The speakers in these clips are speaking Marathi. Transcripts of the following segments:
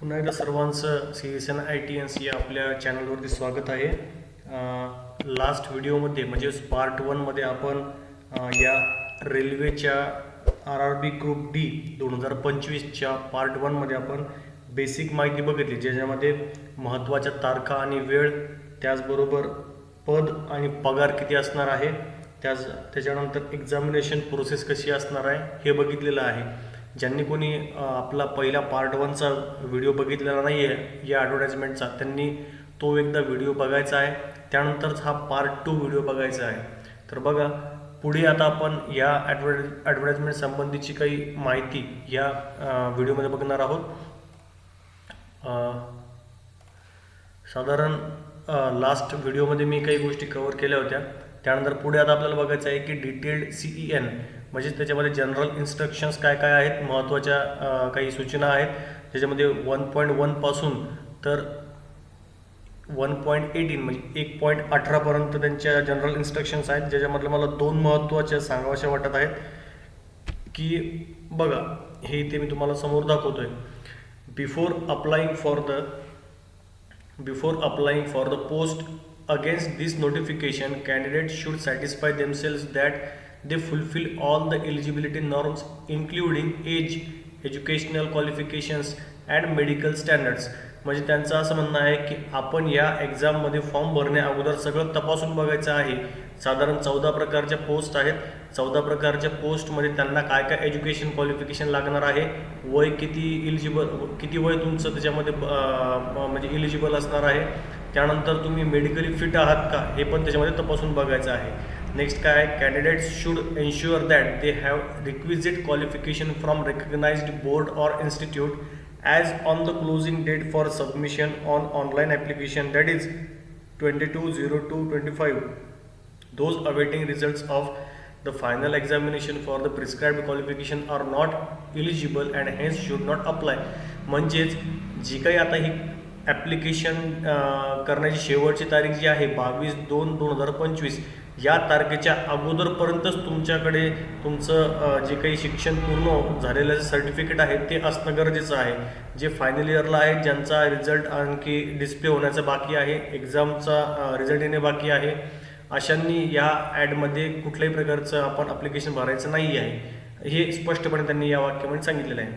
पुन्हा एकदा सर्वांचं C S N I T N C आपल्या चॅनलवरती स्वागत आहे. लास्ट व्हिडिओमध्ये म्हणजेच पार्ट वनमध्ये आपण या रेल्वेच्या R R B group D दोन हजार पंचवीसच्या पार्ट वनमध्ये आपण बेसिक माहिती बघितली. ज्याच्यामध्ये महत्त्वाच्या तारखा आणि वेळ त्याचबरोबर पद आणि पगार किती असणार आहे त्याच त्याच्यानंतर एक्झामिनेशन प्रोसेस कशी असणार आहे हे बघितलेलं आहे. ज्यांनी कोणी आपला पहिला पार्ट वनचा व्हिडिओ बघितलेला नाही आहे या ॲडव्हर्टाईजमेंटचा त्यांनी तो एकदा व्हिडिओ बघायचा आहे. त्यानंतरच हा पार्ट टू व्हिडिओ बघायचा आहे. तर बघा पुढे आता आपण या ॲडव्हर्ट ॲडव्हर्टाईजमेंट संबंधीची काही माहिती या व्हिडिओमध्ये बघणार आहोत. साधारण लास्ट व्हिडिओमध्ये मी काही गोष्टी कव्हर केल्या होत्या. त्यानंतर पुढे आता आपल्याला बघायचं आहे की डिटेल्ड सी ई एन म्हणजे त्याच्यामध्ये जनरल इन्स्ट्रक्शन्स काय काय आहेत महत्त्वाच्या काही सूचना आहेत. त्याच्यामध्ये वन पॉईंट वनपासून तर वन पॉईंट एटीन म्हणजे एक पॉईंट अठरापर्यंत त्यांच्या जनरल इन्स्ट्रक्शन्स आहेत. ज्याच्यामधलं मला दोन महत्त्वाच्या सांगाव्याशा वाटत आहेत की बघा हे इथे मी तुम्हाला समोर दाखवतो आहे before applying for the before applying for the post against this notification, candidates should satisfy themselves that they fulfill all the eligibility norms, including age, educational qualifications, and medical standards. म्हणजे त्यांचं असं म्हणणं आहे की आपण या एक्झाममध्ये फॉर्म भरण्या अगोदर सगळं तपासून बघायचं आहे. साधारण चौदा प्रकारच्या पोस्ट आहेत. चौदा प्रकारच्या पोस्टमध्ये त्यांना काय काय एज्युकेशन क्वालिफिकेशन लागणार आहे? वय किती इलिजिबल किती वय तुमचं त्याच्यामध्ये म्हणजे इलिजिबल असणार आहे? त्यानंतर तुम्ही मेडिकली फिट आहात का? हे पण त्याच्यामध्ये तपासून बघायचं आहे. नेक्स्ट काय आहे candidates should ensure that they have requisite qualification from recognised board or institute as on the closing date for submission on online application that is 220225 those awaiting results of the final examination for the prescribed qualification are not eligible and hence should not apply म्हणजेच जी काही आता ही ॲप्लिकेशन करण्याची शेवटची तारीख जी आहे बावीस दोन दोन हजार पंचवीस या तारखेच्या अगोदरपर्यंतच तुमच्याकडे तुमचं जे काही शिक्षण पूर्ण झालेलं सर्टिफिकेट आहे ते असणं गरजेचं आहे. जे फायनल इयरला आहे ज्यांचा रिझल्ट आणखी डिस्प्ले होण्याचं बाकी आहे एक्झामचा रिझल्ट येणे बाकी आहे अशांनी या ॲडमध्ये कुठल्याही प्रकारचं आपण ॲप्लिकेशन भरायचं नाही आहे. हे स्पष्टपणे त्यांनी या वाक्यामध्ये सांगितलेलं आहे.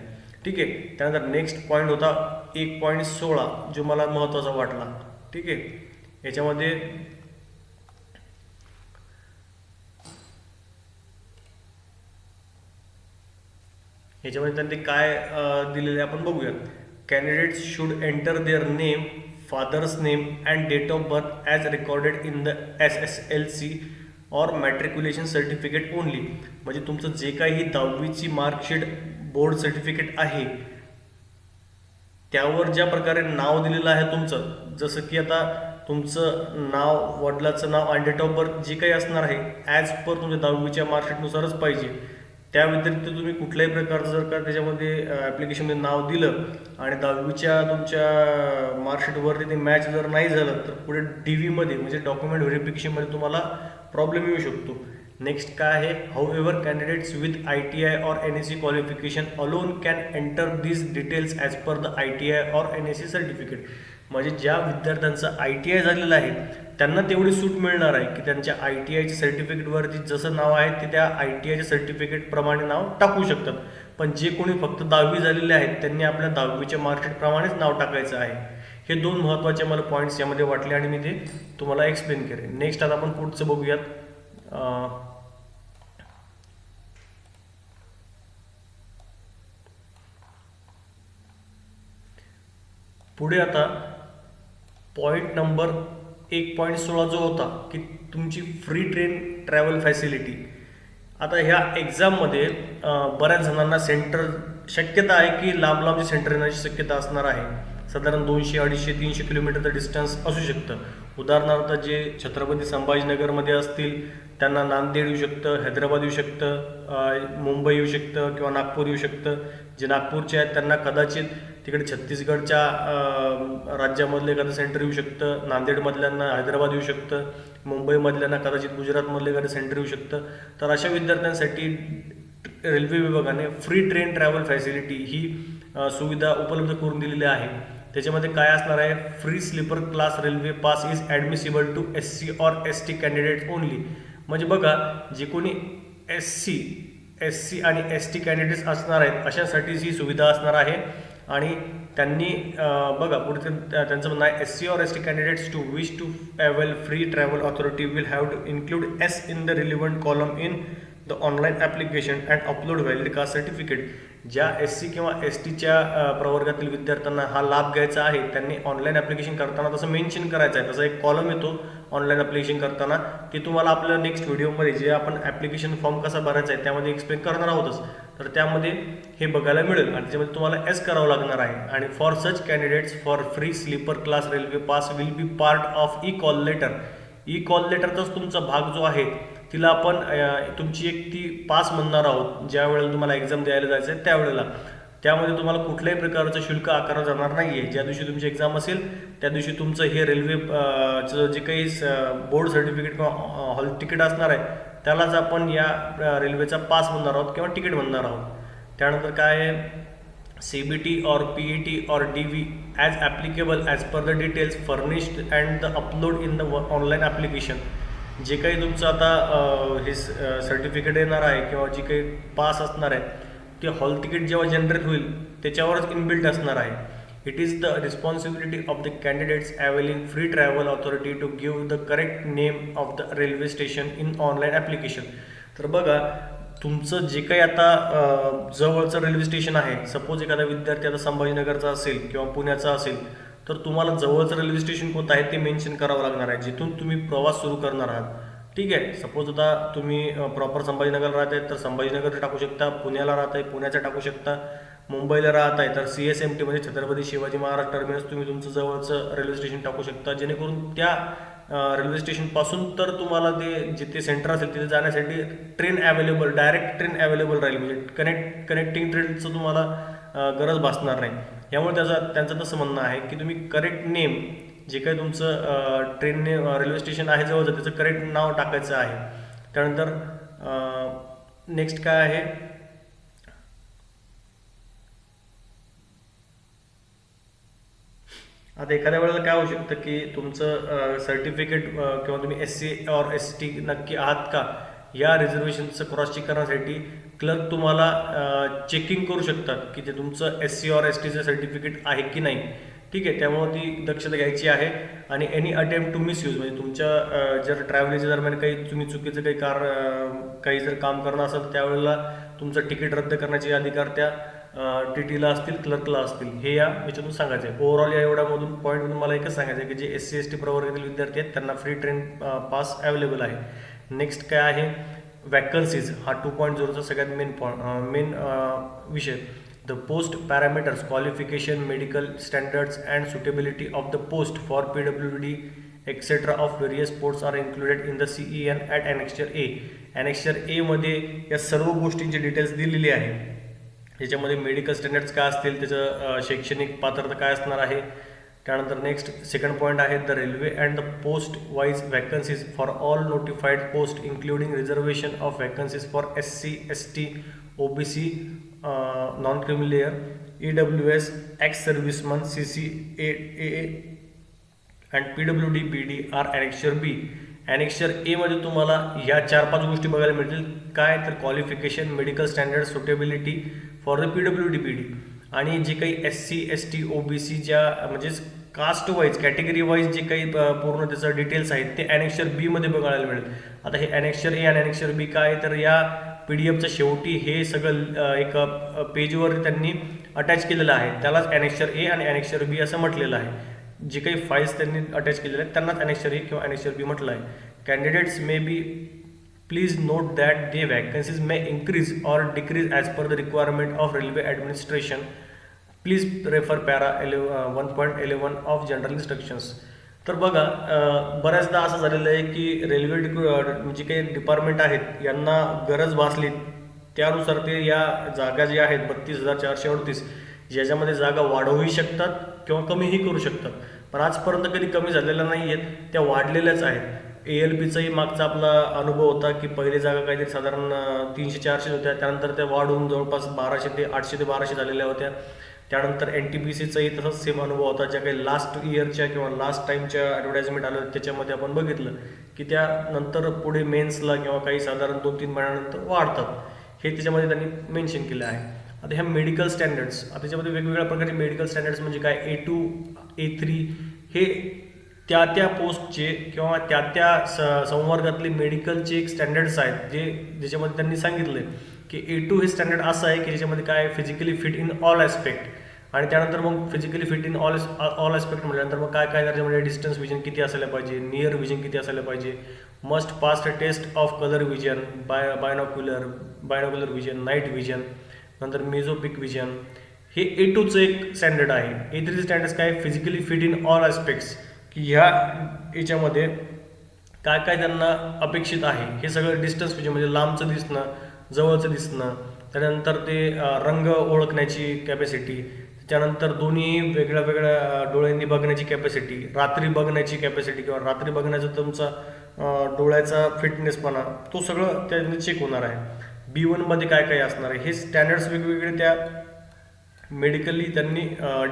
ठीक आहे? त्यानंतर नेक्स्ट पॉईंट होता एक पॉईंट सोळा जो मला महत्त्वाचा वाटला. ठीक आहे? याच्यामध्ये याच्यामध्ये त्यांनी काय दिलेले आपण बघूयात. Candidates should enter their name father's name and date of birth as recorded in the S S L C or matriculation certificate only म्हणजे तुमचं जे काही दहावीची मार्कशीट बोर्ड सर्टिफिकेट आहे त्यावर ज्या प्रकारे नाव दिलेलं आहे तुमचं जसं की आता तुमचं नाव वडिलाचं नाव आणि डेट ऑफ बर्थ जे काही असणार आहे ॲज पर तुमच्या दहावीच्या मार्कशीटनुसारच पाहिजे. त्या व्यतिरिक्त तुम्ही कुठल्याही प्रकारचं जर का त्याच्यामध्ये ॲप्लिकेशनमध्ये नाव दिलं आणि दहावीच्या तुमच्या मार्कशीटवरती ते मॅच जर नाही झालं तर पुढे डी व्हीमध्ये म्हणजे डॉक्युमेंट व्हेरिफिकेशनमध्ये तुम्हाला प्रॉब्लेम येऊ शकतो. नेक्स्ट काय आहे? However candidates with I T I or N S C qualification alone can enter this details as per the I T I or N S C certificate म्हणजे ज्या विद्यार्थ्यांचं आय टी आय झालेलं आहे त्यांना तेवढी सूट मिळणार आहे की त्यांच्या आय टी आयच्या सर्टिफिकेटवरती जसं नाव आहे ते त्या आय टी आयच्या सर्टिफिकेटप्रमाणे नाव टाकू शकतात. पण जे कोणी फक्त दहावी झालेले आहेत त्यांनी आपल्या दहावीच्या मार्कशीटप्रमाणेच नाव टाकायचं आहे. हे दोन महत्त्वाचे मला पॉईंट्स यामध्ये वाटले आणि मी ते तुम्हाला एक्सप्लेन केले. नेक्स्ट आता आपण पुढचं बघूयात. पुढे आता पॉईंट नंबर एक पॉईंट सोळा जो होता की तुमची फ्री ट्रेन ट्रॅव्हल फॅसिलिटी आता ह्या एक्झाममध्ये बऱ्याच जणांना सेंटर शक्यता आहे की लांब लांबचे सेंटर येण्याची शक्यता असणार आहे. साधारण दोनशे अडीचशे तीनशे किलोमीटरचं डिस्टन्स असू शकतं. उदाहरणार्थ जे छत्रपती संभाजीनगरमध्ये असतील त्यांना नांदेड येऊ शकतं हैदराबाद येऊ शकतं मुंबई येऊ शकतं किंवा नागपूर येऊ शकतं. जे नागपूरचे आहेत त्यांना कदाचित तिकडे छत्तीसगडच्या राज्यामधले राज्यामधलं एखादं सेंटर येऊ शकतं नांदेडमधल्यांना हैदराबाद येऊ शकतं मुंबईमधल्यांना कदाचित गुजरातमधलं एखादं सेंटर येऊ शकतं. तर अशा विद्यार्थ्यांसाठी रेल्वे विभागाने फ्री ट्रेन ट्रॅव्हल फॅसिलिटी ही सुविधा उपलब्ध करून दिलेली आहे. त्याच्यामध्ये काय असणार आहे? Free sleeper class railway pass is admissible to S C or S T candidate only म्हणजे बघा जे कोणी एस सी एस सी आणि एस टी कॅन्डिडेट्स असणार आहेत अशासाठीच ही सुविधा असणार आहे. आणि त्यांनी बघा पुढे त्यांचं म्हणणं आहे S C or S T candidates to wish to travel free travel authority will have to include S in the relevant column in the online application and upload valid caste certificate ज्या एस सी किंवा एस टीच्या प्रवर्गातील विद्यार्थ्यांना हा लाभ घ्यायचा आहे त्यांनी ऑनलाईन ॲप्लिकेशन करताना तसं मेन्शन करायचं आहे. तसं एक कॉलम येतो ऑनलाईन ॲप्लिकेशन करताना. की तुम्हाला आपल्या नेक्स्ट व्हिडिओमध्ये जे आपण ॲप्लिकेशन फॉर्म कसा भरायचा आहे त्यामध्ये एक्सप्लेन करणार आहोतच. तर त्यामध्ये हे बघायला मिळेल. आणि त्याच्यामध्ये तुम्हाला एस करावं लागणार आहे. आणि for such candidates for free sleeper class railway pass will be part of e call letter e call लेटरचाच तुमचा भाग जो आहे तिला आपण तुमची एक ती पास म्हणणार आहोत. ज्या वेळेला तुम्हाला एक्झाम द्यायला जायचं आहे त्यावेळेला त्यामध्ये तुम्हाला कुठल्याही प्रकारचं शुल्क आकारलं जाणार नाही आहे ज्या दिवशी तुमची एक्झाम असेल त्या दिवशी तुमचं हे रेल्वे जे काही बोर्ड सर्टिफिकेट किंवा हॉल तिकीट असणार आहे त्यालाच आपण या रेल्वेचा पास म्हणणार आहोत किंवा तिकीट म्हणणार आहोत. त्यानंतर काय आहे? सी बी टी और पी ई टी और D V as applicable as per the details furnished and the upload in the online application जे काही तुमचं आता हे सर्टिफिकेट येणार आहे किंवा जी काही पास असणार आहे ते हॉल तिकीट जेव्हा जनरेट होईल त्याच्यावरच इनबिल्ट असणार आहे. It is the responsibility of the candidates availing free travel authority to give the correct name of the railway station in online application तर बघा तुमचं जे काही आता जवळचं रेल्वे स्टेशन आहे सपोज एखादा विद्यार्थी आता संभाजीनगरचा असेल किंवा पुण्याचा असेल तर तुम्हाला जवळचं रेल्वे स्टेशन कोणतं आहे ते मेन्शन करावं लागणार आहे जिथून तुम्ही प्रवास सुरू करणार आहात. ठीक आहे सपोज आता तुम्ही प्रॉपर संभाजीनगर राहत आहे तर संभाजीनगर टाकू शकता पुण्याला राहत आहे पुण्याचं टाकू शकता. मुंबईला राहत आहे तर सी एस एम टी म्हणजे छत्रपती शिवाजी महाराज टर्मिनस तुम्ही तुमचं जवळचं रेल्वे स्टेशन टाकू शकता. जेणेकरून त्या रेल्वे स्टेशनपासून तर तुम्हाला ते जिथे सेंटर असेल तिथे जाण्यासाठी train available direct train available राहील. म्हणजे कनेक्ट कनेक्टिंग ट्रेनचं तुम्हाला गरज भासणार नाही. यामुळे त्याचा त्यांचं तसं म्हणणं आहे की तुम्ही करेक्ट नेम जे काही तुमचं ट्रेनने रेल्वे स्टेशन आहे जवळचं त्याचं करेक्ट नाव टाकायचं आहे. त्यानंतर नेक्स्ट काय आहे? आता एखाद्या वेळेला काय होऊ शकतं की तुमचं सर्टिफिकेट किंवा तुम्ही एस सी और एस टी नक्की आहात का या रिझर्वेशनचं क्रॉस चेक करण्यासाठी क्लर्क तुम्हाला चेकिंग करू शकतात की ते तुमचं एस सी और एस टीचं सर्टिफिकेट आहे की नाही. ठीक आहे त्यामुळे ती दक्षता घ्यायची आहे आणि एनी अटेम्प्ट टू मिसयूज म्हणजे तुमच्या जर ट्रॅव्हलिंगच्या दरम्यान काही तुम्ही चुकीचं काही कार काही जर काम करणं असेल तर त्यावेळेला तुमचं तिकीट रद्द करण्याचे अधिकार त्या टी टीला असतील क्लर्कला असतील हे या याच्यातून सांगायचं आहे. ओव्हरऑल या एवढ्यामधून पॉईंटमधून मला एकच सांगायचं आहे की जे एस सी एस टी प्रवर्गातील विद्यार्थी आहेत त्यांना फ्री ट्रेन पास अवेलेबल आहे. नेक्स्ट काय आहे? वॅकन्सीज हा टू पॉईंट झिरोचा सगळ्यात मेन पॉईंट मेन विषय. The post parameters qualification medical standards and suitability of the post for P W D etcetera of various posts are included in the C E N at annexure A annexure एमध्ये या सर्व गोष्टींची डिटेल्स दिलेली आहे. याच्यामध्ये मेडिकल स्टँडर्ड्स काय असतील त्याचं शैक्षणिक पात्रता काय असणार आहे? त्यानंतर नेक्स्ट सेकंड पॉईंट आहे the railway and the post wise vacancies for all notified post including reservation of vacancies for S C S T O B C non creamy layer E W S ex serviceman C C A A and P W D B D R annexure B annexure एमध्ये तुम्हाला या चार पाच गोष्टी बघायला मिळतील. काय तर qualification medical standard suitability for the P W D P D आणि जे काही S C S T O B C ज्या म्हणजेच कास्ट वाईज कॅटेगरी वाईज जे काही पूर्ण त्याचं डिटेल्स आहेत ते ॲनेक्शर बीमध्ये बघायला मिळेल. आता हे ॲनेक्शर ए आणि ॲनेक्शर बी काय तर या पी डी एफच्या शेवटी हे सगळं एक पेजवर त्यांनी अटॅच केलेलं आहे. त्यालाच ॲनेक्शर ए आणि ॲनेक्शर बी असं म्हटलेलं आहे. जे काही फाईल्स त्यांनी अटॅच केलेले आहेत त्यांनाच ॲनेक्शर ए किंवा ॲनेक्शर बी म्हटलं आहे. Candidates may be please note that they vacancies may increase or decrease as per the requirement of railway administration please refer para L one point eleven of general instructions तर बघा बऱ्याचदा असं झालेलं आहे की रेल्वे डिक- जे काही डिपार्टमेंट आहेत यांना गरज भासली त्यानुसार ते या जागा ज्या आहेत बत्तीस हजार चारशे अडतीस ज्याच्यामध्ये जागा वाढवूही शकतात किंवा कमीही करू शकतात. पण आजपर्यंत कधी कमी झालेल्या नाही आहेत त्या वाढलेल्याच आहेत. ए एल पीचाही मागचा आपला अनुभव होता की पहिली जागा काहीतरी साधारण तीनशे चारशे होत्या. त्यानंतर त्या वाढून जवळपास बाराशे ते आठशे ते बाराशे झालेल्या होत्या. त्यानंतर एन टी पी सीचाही तसाच सेम अनुभव होता. ज्या काही लास्ट इयरच्या किंवा लास्ट टाईमच्या ॲडव्हर्टाइजमेंट आल्या त्याच्यामध्ये आपण बघितलं की त्यानंतर पुढे मेन्सला किंवा काही साधारण दोन तीन महिन्यानंतर वाढतात. हे त्याच्यामध्ये त्यांनी मेन्शन केलं आहे. आता ह्या मेडिकल स्टँडर्ड्स आता त्याच्यामध्ये वेगवेगळ्या प्रकारचे मेडिकल स्टँडर्ड्स म्हणजे काय? ए टू ए थ्री हे त्या त्या पोस्टचे किंवा त्या त्या स संवर्गातले मेडिकलचे एक स्टँडर्ड्स आहेत जे ज्याच्यामध्ये त्यांनी सांगितलं की ए टू हे स्टँडर्ड असं आहे की ज्याच्यामध्ये काय physically fit in all aspect आणि त्यानंतर मग physically fit in all all aspect म्हटल्यानंतर मग काय काय त्याच्यामध्ये डिस्टन्स विजन किती असायला पाहिजे नियर विजन किती असायला पाहिजे must pass test of colour vision bi binocular binocular vision night vision नंतर मेझोपिक विजन हे ए टूचं एक स्टँडर्ड आहे. ए थ्री स्टँडर्ड्स काय? Physically fit in all aspects की ह्या याच्यामध्ये काय काय त्यांना अपेक्षित आहे हे सगळं डिस्टन्स म्हणजे- विजन म्हणजे लांबचं दिसणं जवळचं दिसणं त्यानंतर ते रंग ओळखण्याची कॅपॅसिटी त्यानंतर दोन्ही वेगळ्या वेगळ्या डोळ्यांनी बघण्याची कॅपॅसिटी रात्री बघण्याची कॅपॅसिटी किंवा रात्री बघण्याचा तुमचा डोळ्याचा फिटनेसपणा तो सगळं त्याने चेक होणार आहे. बी वनमध्ये काय काय असणार आहे हे स्टँडर्ड्स वेगवेगळे त्या मेडिकली त्यांनी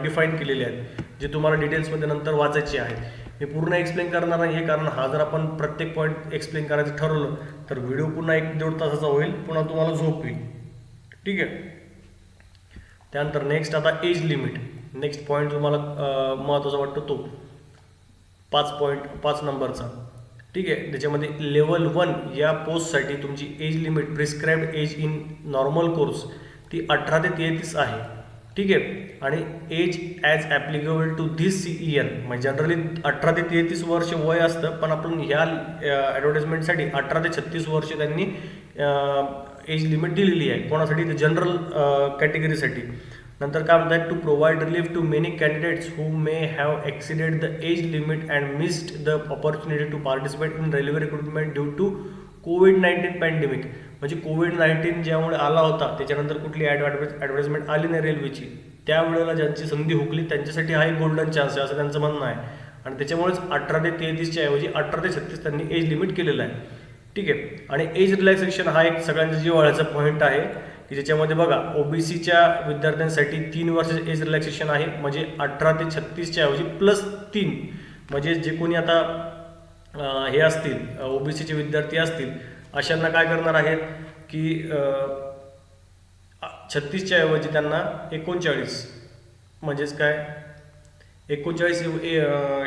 डिफाईन केलेले आहेत. जे तुम्हाला डिटेल्समध्ये नंतर वाचायचे आहेत मी पूर्ण एक्सप्लेन करणार नाही हे कारण हा जर आपण प्रत्येक पॉईंट एक्सप्लेन करायचं ठरवलं तर व्हिडिओ पुन्हा एक दीड तासाचा होईल. पुन्हा तुम्हाला झोप येईल ठीक आहे? त्यानंतर नेक्स्ट आता एज लिमिट नेक्स्ट पॉईंट तुम्हाला महत्त्वाचा वाटतो तो. पाच पॉईंट पाच नंबरचा ठीक आहे? त्याच्यामध्ये लेवल वन या पोस्टसाठी तुमची age limit prescribed age in normal course ती अठरा ते तेहतीस आहे. ठीक आहे. आणि age as applicable to this C E N म्हणजे जनरली अठरा ते तेहतीस वर्ष वय असतं पण आपण ह्या ॲडव्हर्टाइजमेंटसाठी अठरा ते छत्तीस वर्ष त्यांनी एज लिमिट दिलेली आहे. कोणासाठी? तर जनरल कॅटेगरीसाठी नंतर काय म्हणतात? To provide relief to many candidates who may have exceeded the age limit and missed the opportunity to participate in railway recruitment due to covid nineteen pandemic म्हणजे कोविड नाईन्टीन ज्यामुळे आला होता त्याच्यानंतर कुठली ॲड ॲडव्हर्टाइजमेंट आली नाही रेल्वेची त्यावेळेला ज्यांची संधी हुकली त्यांच्यासाठी हा एक गोल्डन चान्स आहे असं त्यांचं म्हणणं आहे. आणि त्याच्यामुळेच अठरा ते तेहतीसच्या ऐवजी अठरा ते छत्तीस त्यांनी एज लिमिट केलेलं आहे. ठीक आहे? आणि एज रिलॅक्सेशन हा एक सगळ्यांचा जीवाळ्याचा पॉईंट आहे की ज्याच्यामध्ये बघा ओबीसीच्या विद्यार्थ्यांसाठी तीन वर्षाचे एज रिलॅक्सेशन आहे म्हणजे अठरा ते छत्तीसच्या ऐवजी प्लस तीन. म्हणजे जे कोणी आता हे असतील ओबीसीचे विद्यार्थी असतील अशांना काय करणार आहेत की छत्तीसच्या ऐवजी त्यांना एकोणचाळीस म्हणजेच काय? एकोणचाळीस ए-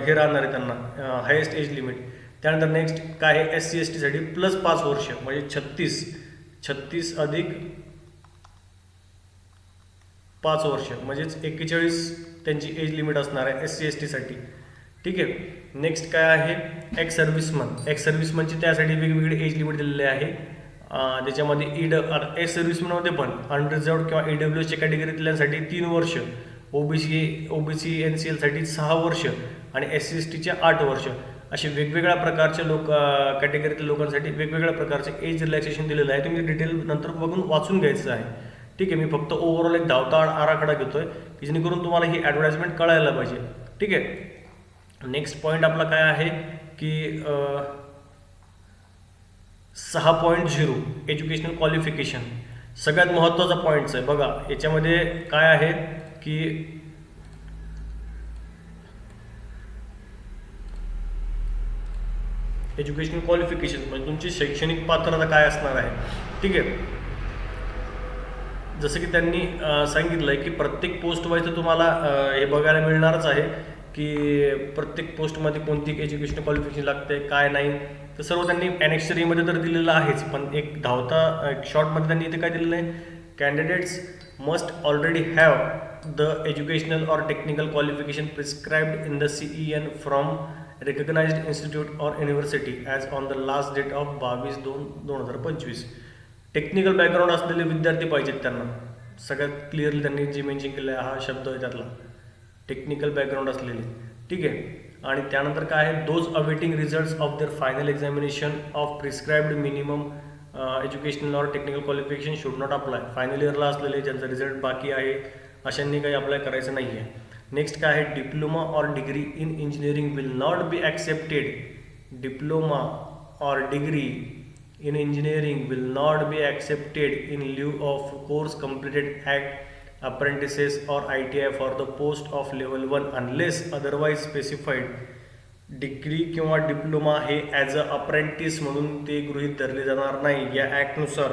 हे राहणार आहे त्यांना हायेस्ट एज लिमिट त्यानंतर नेक्स्ट काय आहे? एस सी एस टीसाठी प्लस पाच वर्ष म्हणजे छत्तीस छत्तीस अधिक पाच वर्ष म्हणजेच एक्केचाळीस त्यांची एज लिमिट असणार आहे एस सी एस टीसाठी ठीक आहे. नेक्स्ट काय आहे? एक्स सर्व्हिसमन एक्स सर्व्हिसमनची त्यासाठी वेगवेगळे एज लिमिट दिलेली आहे. ज्याच्यामध्ये त्याच्यामध्ये ई ड एक्स सर्व्हिसमनमध्ये पण अनरिझर्वड किंवा ई डब्ल्यू एसच्या कॅटेगरीतल्यांसाठी तीन वर्ष ओबीसी ओबीसी एन सी एलसाठी सहा वर्ष आणि एस सी एस टीचे आठ वर्ष. असे वेगवेगळ्या प्रकारच्या लोक कॅटेगरीतील लोकांसाठी वेगवेगळ्या प्रकारचे एज रिलॅक्सेशन दिलेलं आहे. तुम्ही डिटेल नंतर बघून वाचून घ्यायचं आहे. ठीक आहे मी फक्त ओव्हरऑल एक धावता आराखडा घेतोय की जेणेकरून तुम्हाला ही ॲडव्हर्टाइजमेंट कळायला पाहिजे. ठीक आहे. नेक्स्ट पॉईंट आपला काय आहे की सहा पॉईंट झिरो एज्युकेशनल क्वालिफिकेशन सगळ्यात महत्त्वाचा पॉईंट्स आहे. बघा याच्यामध्ये काय आहे की एज्युकेशनल क्वालिफिकेशन म्हणजे तुमची शैक्षणिक पात्रता काय असणार आहे. ठीक आहे. जसं की त्यांनी सांगितलंय सांगितलं आहे की प्रत्येक पोस्ट वाईज तर तुम्हाला हे बघायला मिळणारच आहे. की प्रत्येक पोस्टमध्ये कोणती एज्युकेशन क्वालिफिकेशन लागते काय नाही तर सर्व त्यांनी ॲनेक्सरीमध्ये तर दिलेलं आहेच पण एक धावता एक शॉर्टमध्ये त्यांनी इथे काय दिलेलं आहे? Candidates must already have the educational or technical qualification prescribed in the C E N from recognized institute or university as on the last date of बावीस दोन दोन हजार पंचवीस. टेक्निकल बॅकग्राऊंड असलेले विद्यार्थी पाहिजेत त्यांना. सगळ्यात क्लिअरली त्यांनी जे मेन्शन केलं आहे हा शब्द आहे त्यातला. टेक्निकल बॅकग्राऊंड असलेले. ठीक आहे? आणि त्यानंतर काय आहे? Those awaiting results of their final examination of prescribed minimum educational or technical qualification should not apply final इयरला असलेले ज्यांचा रिझल्ट बाकी आहे अशांनी काही अप्लाय करायचं नाही आहे नेक्स्ट काय आहे? Diploma or degree in engineering will not be accepted diploma or degree in engineering will not be accepted in lieu of course completed act apprentices or ITI for the post of level 1 unless otherwise specified. Degree किंवा डिप्लोमा हे ॲज अ अप्रेंटिस म्हणून ते गृहीत धरले जाणार नाही या ॲक्टनुसार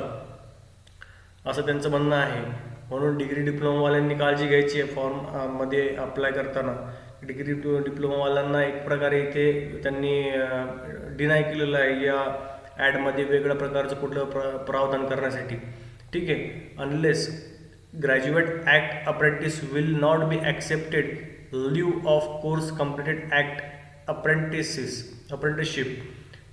असं त्यांचं म्हणणं आहे. म्हणून डिग्री डिप्लोमावाल्यांनी काळजी घ्यायची आहे फॉर्ममध्ये अप्लाय करताना. डिग्री डिप्लोमावाल्यांना एक प्रकारे इथे त्यांनी डिनाय केलेलं आहे या ॲडमध्ये वेगळ्या प्रकारचं कुठलं प्र प्रावधान करण्यासाठी. ठीक आहे? Unless graduate act apprentice will not be accepted lieu of course completed act apprentices apprenticeship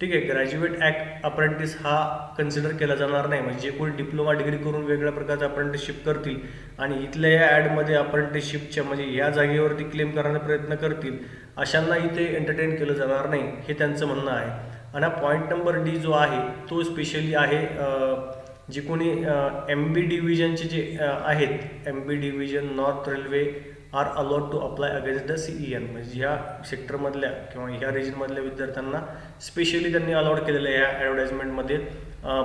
ठीक आहे ग्रॅज्युएट ॲक्ट अप्रेंटिस हा कन्सिडर केला जाणार नाही. म्हणजे जे कोणी डिप्लोमा डिग्री करून वेगळ्या प्रकारचं अप्रेंटिसशिप करतील आणि इथल्या या ॲडमध्ये अप्रेंटिसशिपच्या म्हणजे या जागेवरती क्लेम करण्याचा प्रयत्न करतील अशांना इथे एंटरटेन केलं जाणार नाही हे त्यांचं म्हणणं आहे. आणि हा पॉईंट नंबर डी जो आहे तो स्पेशली आहे जे कोणी एम बी डिव्हिजनचे जे आहेत M B division north railway are allowed to apply against the CE N म्हणजे ह्या सेक्टरमधल्या किंवा ह्या रिजनमधल्या विद्यार्थ्यांना स्पेशली त्यांनी अलॉट केलेलं आहे या ॲडव्हर्टाईजमेंटमध्ये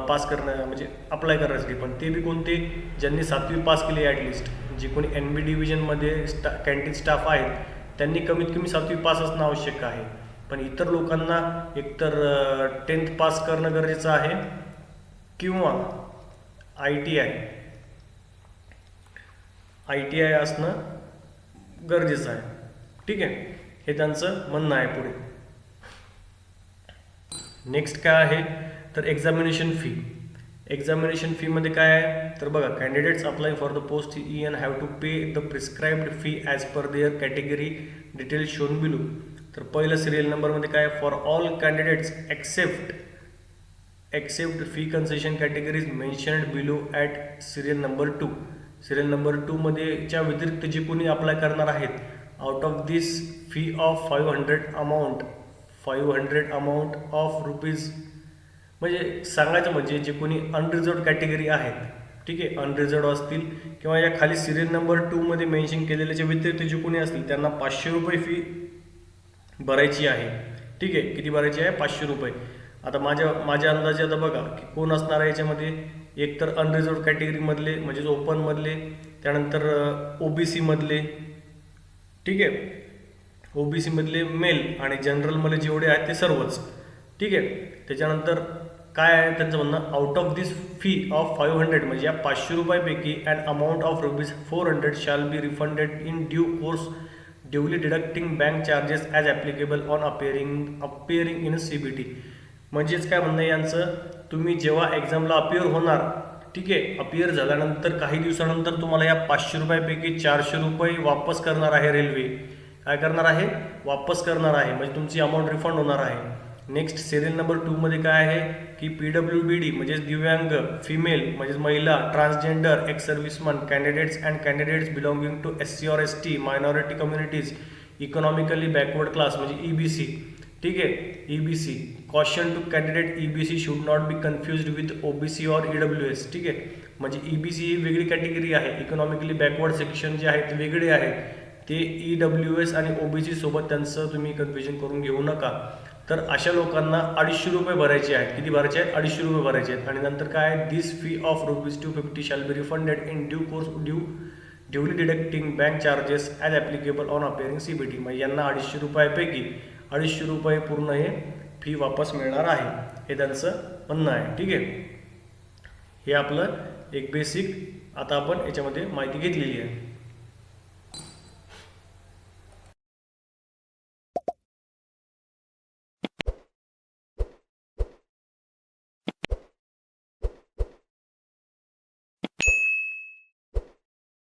पास करणं म्हणजे अप्लाय करण्यासाठी पण ते बी कोणते ज्यांनी सातवी पास केली ॲटलिस्ट जे कोणी एन बी डिव्हिजनमध्ये स्टा कॅन्टीन स्टाफ आहेत त्यांनी कमीत कमी सातवी पास असणं आवश्यक आहे. पण इतर लोकांना एकतर टेन्थ पास करणं गरजेचं आहे किंवा I T I. I T I असणं गरजेचं आहे. ठीक आहे? हे त्यांचं म्हणणं आहे पुढे. नेक्स्ट काय आहे? तर एक्झामिनेशन फी एक्झामिनेशन फीमध्ये काय आहे? तर बघा candidates apply for the post E N have to pay the prescribed fee as per their category detail shown below तर पहिलं सिरियल नंबरमध्ये काय for all candidates except except fee concession categories mentioned below at serial number two serial number टूमध्येच्या व्यतिरिक्त जे कोणी अप्लाय करणार आहेत out of this fee of five hundred amount five hundred amount of rupees म्हणजे सांगायचं म्हणजे जे कोणी अनरिझर्व कॅटेगरी आहेत ठीक आहे अनरिझर्व असतील किंवा या खाली सिरियल नंबर टूमध्ये मेन्शन केलेल्याच्या व्यतिरिक्त जे कोणी असतील त्यांना पाचशे रुपये फी भरायची आहे. ठीक आहे किती भरायची आहे? पाचशे रुपये. आता माझ्या माझ्या अंदाजे आता बघा की कोण असणार आहे याच्यामध्ये? एक तर अनरिझर्व कॅटेगरीमधले म्हणजेच ओपनमधले त्यानंतर ओ बी सीमधले ठीक आहे? ओ बी सीमधले मेल आणि जनरलमधले जेवढे आहेत ते सर्वच. ठीक आहे? त्याच्यानंतर काय आहे त्यांचं म्हणणं? Out of this fee of five hundred म्हणजे या पाचशे रुपयापैकी and amount of rupees four hundred shall be refunded in due course duly deducting bank charges as applicable on appearing appearing in C B T म्हणजेच काय म्हणणं यांचं? तुम्ही जेव्हा एक्झामला अपिअर होणार ठीक आहे अपिअर झाल्यानंतर काही दिवसानंतर तुम्हाला या पाचशे रुपयापैकी चारशे रुपये वापस करणार आहे रेल्वे. काय करणार आहे? वापस करणार आहे. म्हणजे तुमची अमाऊंट रिफंड होणार आहे. नेक्स्ट सिरियल नंबर टूमध्ये काय आहे? की पी डब्ल्यू बी डी म्हणजेच दिव्यांग फिमेल म्हणजेच महिला transgender ex servicemen candidates and candidates belonging to S C or S T minority communities economically backward class म्हणजे ई बी सी ठीक आहे? E B C to candidate E B C should not be confused with O B C or E S ठीक आहे? म्हणजे ई बी सी ही वेगळी कॅटेगरी आहे. इकॉनॉमिकली बॅकवर्ड सेक्शन जे आहेत ते वेगळे आहेत. ते ई डब्ल्यू एस आणि ओ बी सी सोबत त्यांचं तुम्ही कन्फ्युजन करून घेऊ नका. तर अशा लोकांना अडीचशे रुपये भरायचे आहेत. किती भरायचे आहेत? अडीचशे रुपये भरायचे आहेत. आणि नंतर काय this fee of rupees two fifty shall be refunded in due course due duly deducting bank charges as applicable on appearing C B T म्हणजे यांना अडीचशे रुपयापैकी अडीचशे रुपये पूर्ण हे फी वापस मिळणार आहे. हे त्यांचं म्हणणं आहे. ठीक आहे? हे आपलं एक बेसिक आता आपण याच्यामध्ये माहिती घेतलेली आहे.